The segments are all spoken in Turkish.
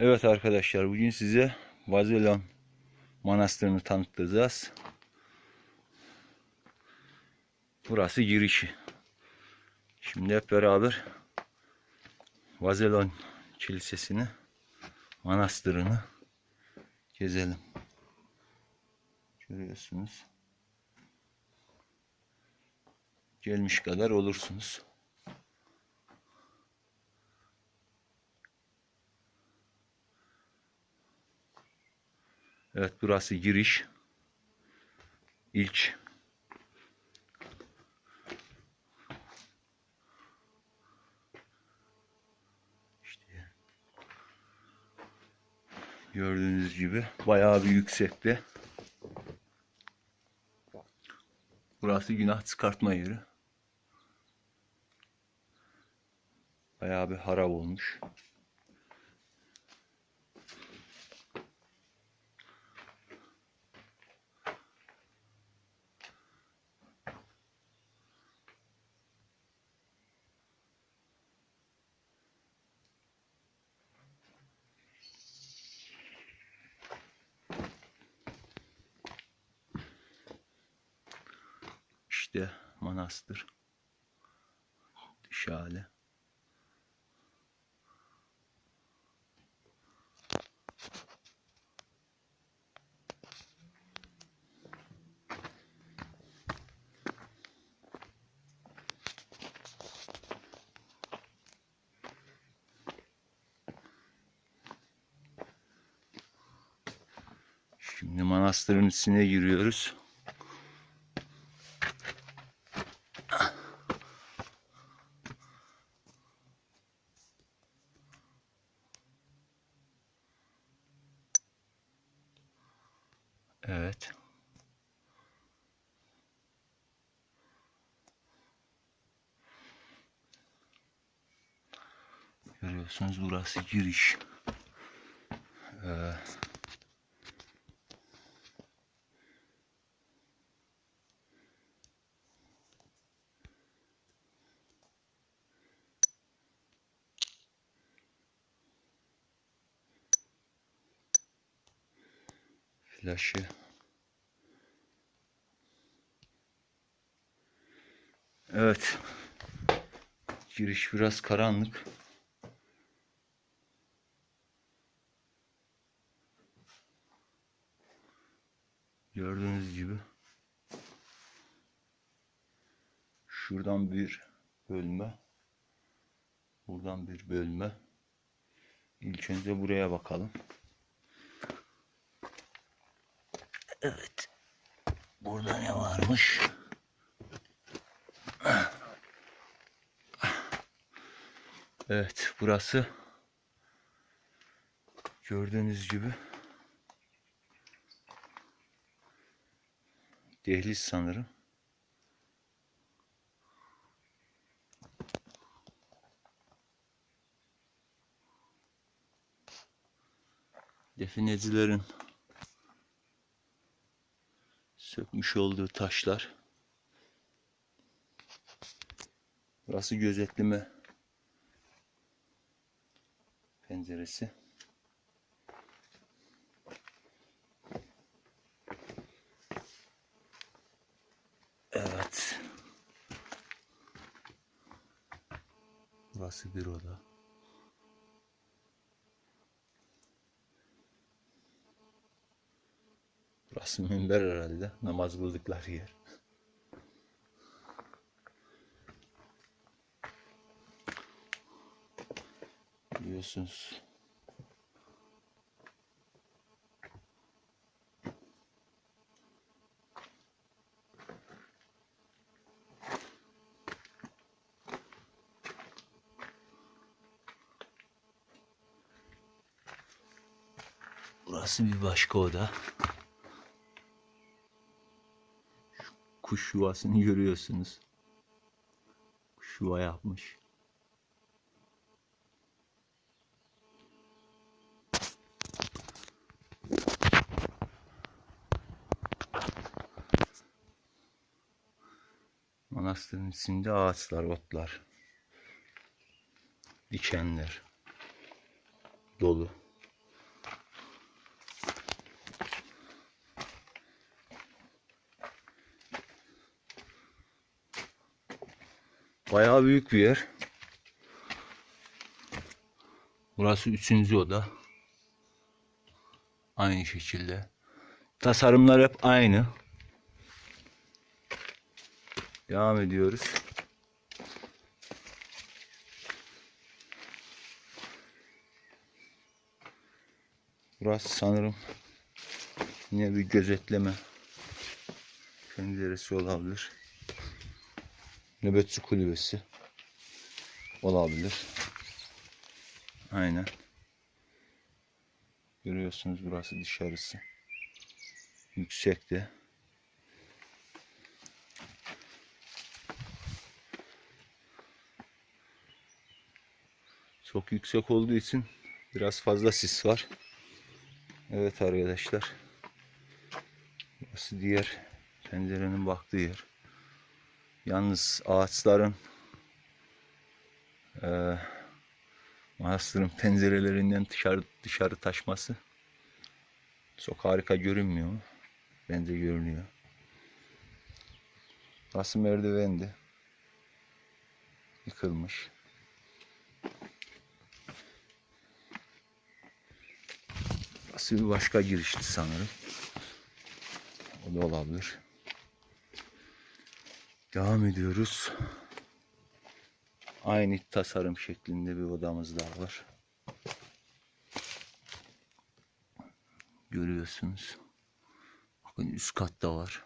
Evet arkadaşlar bugün size Vazelon Manastırı'nı tanıtacağız. Burası girişi. Şimdi hep beraber Vazelon Kilisesi'ni, manastırını gezelim. Görüyorsunuz. Gelmiş kadar olursunuz. Evet burası giriş. İlk işte gördüğünüz gibi bayağı bir yüksekte. Burası günah çıkartma yeri. Bayağı bir harap olmuş. İşte manastır. Hali. Şimdi manastırın içine giriyoruz. Evet. Görüyorsunuz burası giriş. Ee, flaşı. Evet. Giriş biraz karanlık. Gördüğünüz gibi. Şuradan bir bölme. Buradan bir bölme. İlk önce buraya bakalım. Evet. Burada ne varmış? Evet, burası gördüğünüz gibi dehliz sanırım. Definecilerin sökmüş olduğu taşlar. Burası gözetleme penceresi. Evet. Burası bir oda. Burası minber herhalde. Namaz kıldıkları yer. Biliyorsunuz. Burası bir başka oda. Şu kuş yuvasını görüyorsunuz. Kuş yuva yapmış. Şunun içinde ağaçlar, otlar. Dikenler. Dolu. Bayağı büyük bir yer. Burası üçüncü oda. Aynı şekilde. Tasarımlar hep aynı. Devam ediyoruz. Burası sanırım yine bir gözetleme penceresi olabilir. Nöbetçi kulübesi olabilir. Aynen. Görüyorsunuz burası dışarısı. Yüksekte. Yüksek olduğu için biraz fazla sis var. Evet arkadaşlar. Burası diğer pencerenin baktığı yer. Yalnız ağaçların eee manastırın pencerelerinden dışarı dışarı taşması çok harika görünmüyor mu? Bence görünüyor. Burası merdivendi. Yıkılmış. Burası bir başka girişti sanırım. O da olabilir. Devam ediyoruz. Aynı tasarım şeklinde bir odamız daha var. Görüyorsunuz. Bakın üst katta var.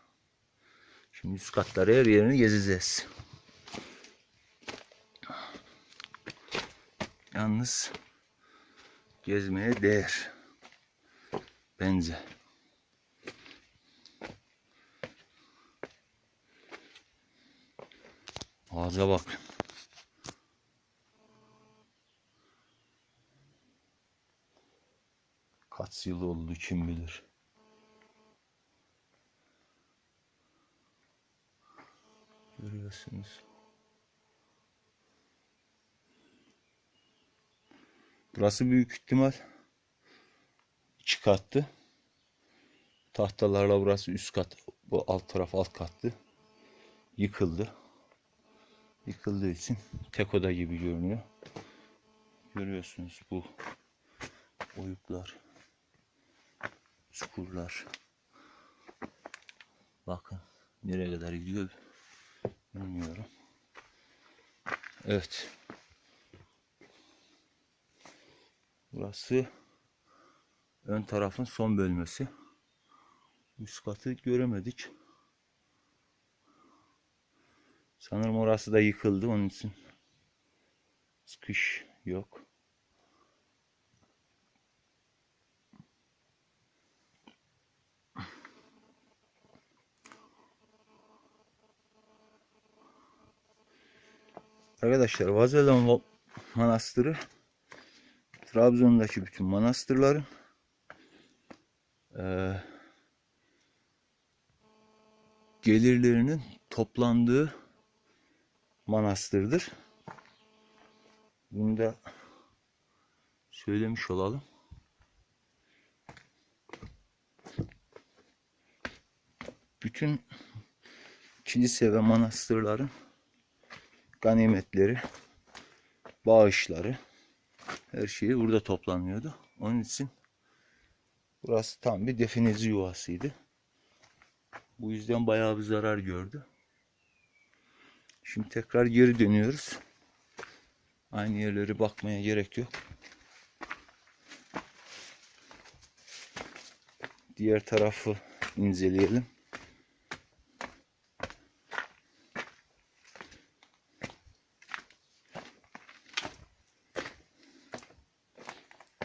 Şimdi üst katları her yerini gezeceğiz. Yalnız gezmeye değer. Bence. Ağza bak. Kaç yıl oldu kim bilir. Görüyorsunuz. Burası büyük ihtimal iki kattı. Tahtalarla burası üst kat. Bu alt taraf alt kattı. Yıkıldı. Yıkıldığı için tek oda gibi görünüyor. Görüyorsunuz bu oyuklar, çukurlar. Bakın nereye kadar gidiyor bilmiyorum. Evet. Burası ön tarafın son bölmesi. Üst katı göremedik. Sanırım orası da yıkıldı onun için. Çıkış yok. Arkadaşlar Vazelon Manastırı Trabzon'daki bütün manastırların eee, gelirlerinin toplandığı manastırdır. Bunu da söylemiş olalım. Bütün kilise ve manastırların ganimetleri, bağışları, her şeyi burada toplanıyordu. Onun için burası tam bir defineci yuvasıydı. Bu yüzden bayağı bir zarar gördü. Şimdi tekrar geri dönüyoruz. Aynı yerleri bakmaya gerek yok. Diğer tarafı inceleyelim.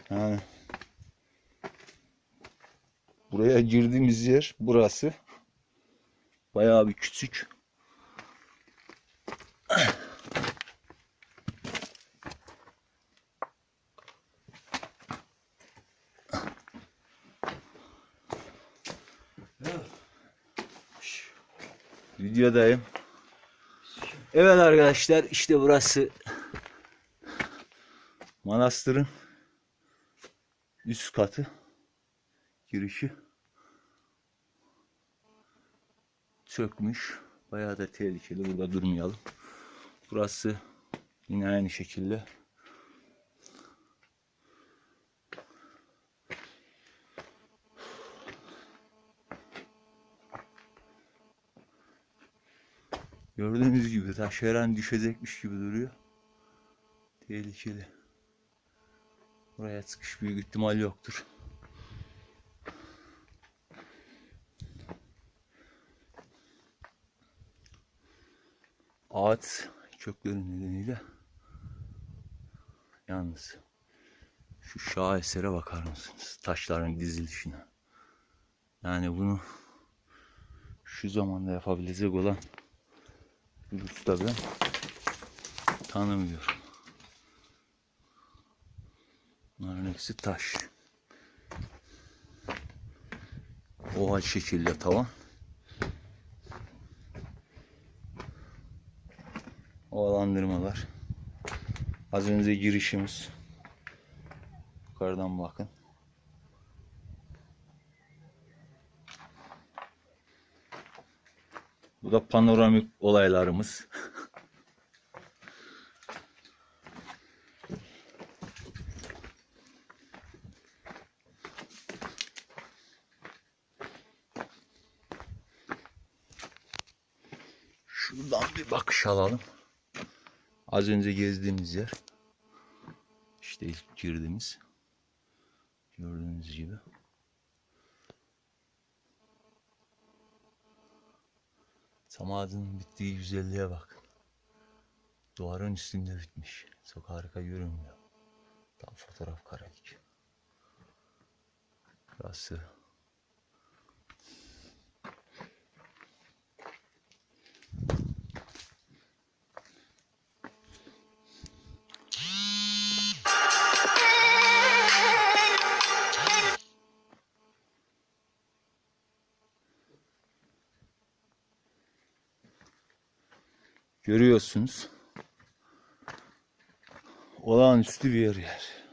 Yani buraya girdiğimiz yer burası. Bayağı bir küçük. Videodayım. Evet arkadaşlar işte burası manastırın üst katı girişi çökmüş. Bayağı da tehlikeli. Burada durmayalım. Burası yine aynı şekilde. Gördüğünüz gibi taş her an düşecekmiş gibi duruyor. Tehlikeli. Buraya çıkış büyük ihtimal yoktur. Ağaç kökleri nedeniyle yalnız şu şahesere bakar mısınız? Taşların dizilişine. Yani bunu şu zamanda yapabilecek olan bir usta ben tanımıyorum. Bunların hepsi taş. Oval şekilde tavan. Ovalandırmalar. Az önce girişimiz. Yukarıdan bakın. Bu da panoramik olaylarımız. Şuradan bir bakış alalım. Az önce gezdiğimiz yer. İşte ilk girdiğimiz. Gördüğünüz gibi. Samadının bittiği güzelliğe bak. Duvarın üstünde bitmiş. Çok harika görünmüyor. Tam fotoğraf karelik. Burası Görüyorsunuz. Olağanüstü bir yer yer.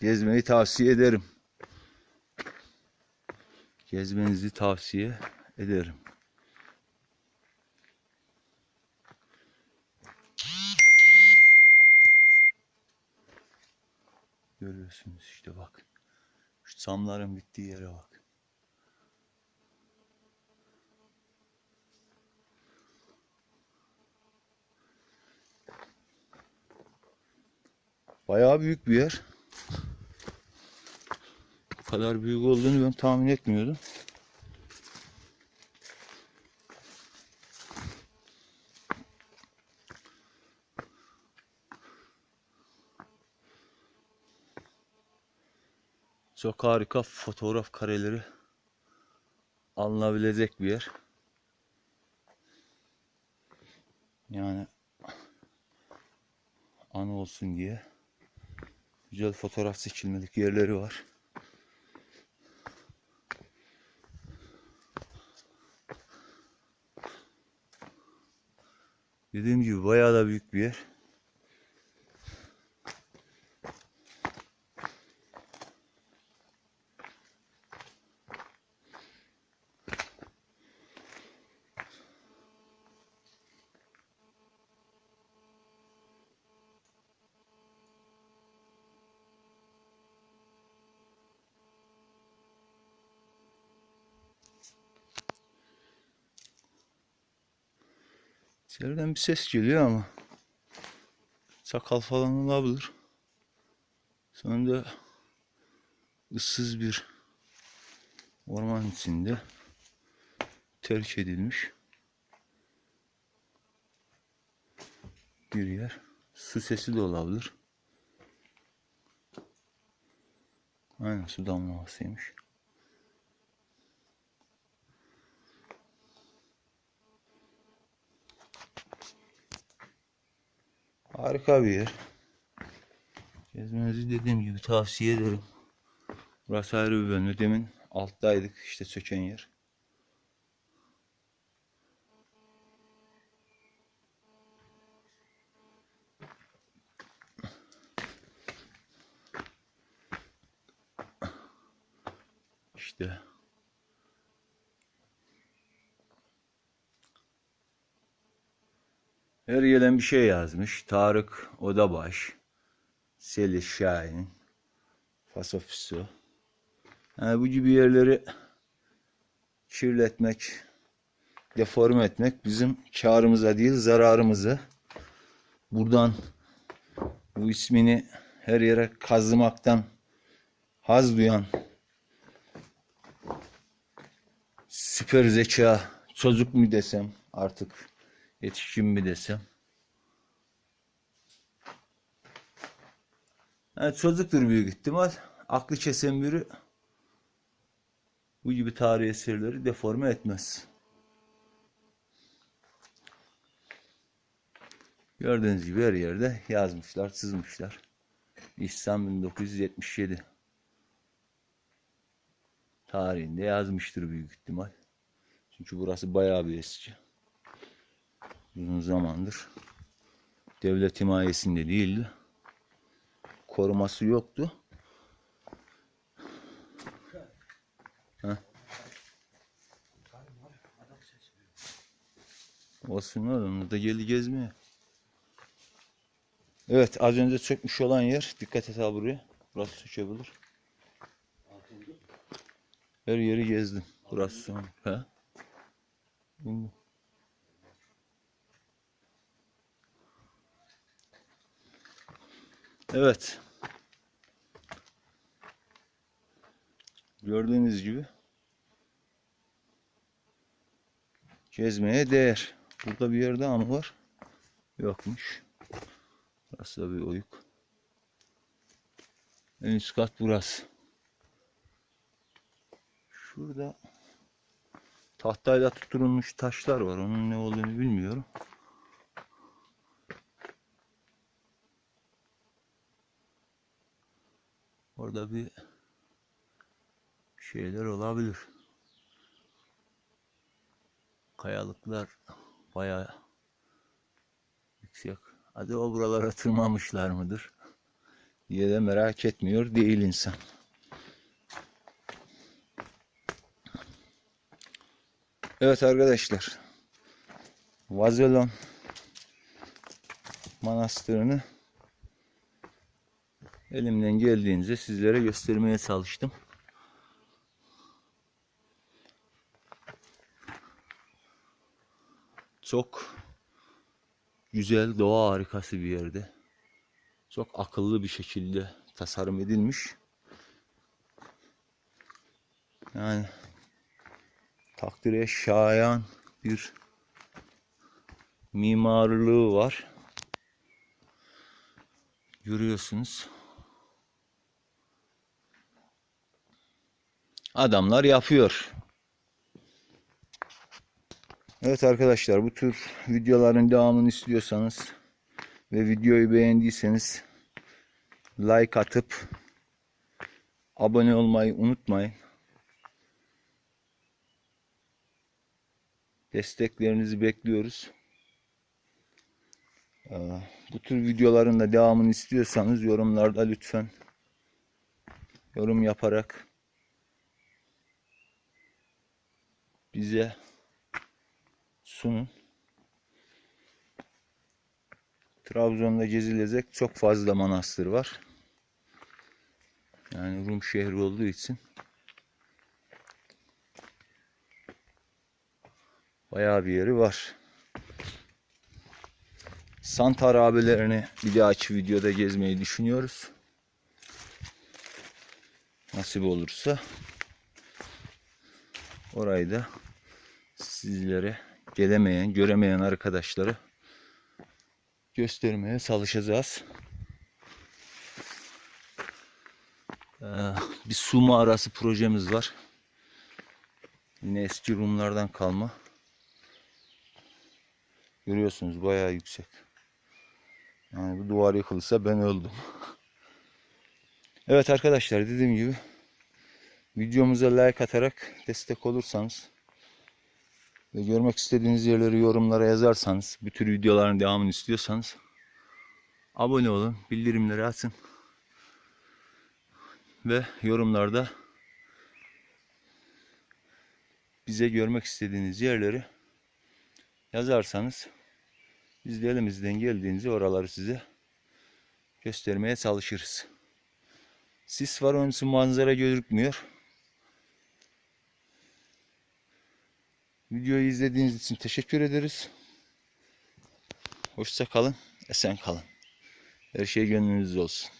Gezmeyi tavsiye ederim. Gezmenizi tavsiye ederim. Görüyorsunuz işte bak. Şu çamların bittiği yere bak. Bayağı büyük bir yer. Bu kadar büyük olduğunu ben tahmin etmiyordum. Çok harika fotoğraf kareleri alınabilecek bir yer. Yani anı olsun diye güzel fotoğraf seçilmelik yerleri var. Dediğim gibi bayağı da büyük bir yer. İçeriden bir ses geliyor ama sakal falan olabilir. Sonunda ıssız bir orman içinde terk edilmiş bir yer. Su sesi de olabilir. Aynen su damlamasıymış. Harika bir yer. Gezmenizi dediğim gibi tavsiye ederim. Burası ayrı bir bölüm. Demin alttaydık işte çöken yer. İşte Her gelen bir şey yazmış. Tarık Odabaş, Selih Şahin, Fasofiso. Yani bu gibi yerleri kirletmek, deforme etmek bizim karımıza değil zararımıza. Buradan bu ismini her yere kazımaktan haz duyan süper zeka çocuk mu desem artık yetişkin mi desem yani çocuktur büyük ihtimal aklı kesen biri bu gibi tarihi eserleri deforme etmez. Gördüğünüz gibi her yerde yazmışlar, çizmişler. İhsan 1977 tarihinde yazmıştır büyük ihtimal. Çünkü burası bayağı bir eski. Uzun zamandır devlet himayesinde değildi. Koruması yoktu. Heh. Olsun oğlum da geldi gezmeye. Evet az önce çökmüş olan yer dikkat et al buraya. Burası çökebilir. Her yeri gezdim. Burası son. He? Hı. Evet. Gördüğünüz gibi gezmeye değer. Burada bir yerde ama var. Yokmuş. Burası da bir oyuk. En üst kat burası. Şurada tahtayla tutturulmuş taşlar var. Onun ne olduğunu bilmiyorum. Orada bir şeyler olabilir. Kayalıklar bayağı yüksek. Hadi o buralara tırmanmışlar mıdır? diye de merak etmiyor değil insan. Evet arkadaşlar. Vazelon Manastırı'nı elimden geldiğince sizlere göstermeye çalıştım. Çok güzel doğa harikası bir yerde. Çok akıllı bir şekilde tasarım edilmiş. Yani takdire şayan bir mimarlığı var. Görüyorsunuz. Adamlar yapıyor. Evet arkadaşlar bu tür videoların devamını istiyorsanız ve videoyu beğendiyseniz like atıp abone olmayı unutmayın. Desteklerinizi bekliyoruz. Ee, Bu tür videoların da devamını istiyorsanız yorumlarda lütfen yorum yaparak bize sunun. Trabzon'da gezilecek çok fazla manastır var. Yani Rum şehri olduğu için bayağı bir yeri var. Sant harabelerini bir dahaki videoda gezmeyi düşünüyoruz. Nasip olursa orayı da sizlere gelemeyen, göremeyen arkadaşlara göstermeye çalışacağız. Ee, bir su mağarası projemiz var. Yine eski Rumlardan kalma. Görüyorsunuz bayağı yüksek. Yani bu duvar yıkılırsa ben öldüm. Evet arkadaşlar dediğim gibi videomuza like atarak destek olursanız ve görmek istediğiniz yerleri yorumlara yazarsanız, bu tür videoların devamını istiyorsanız abone olun, bildirimleri açın ve yorumlarda bize görmek istediğiniz yerleri yazarsanız Biz de elimizden geldiğince oraları size göstermeye çalışırız. Sis var onun için manzara gözükmüyor. Videoyu izlediğiniz için teşekkür ederiz. Hoşça kalın, esen kalın. Her şey gönlünüzde olsun.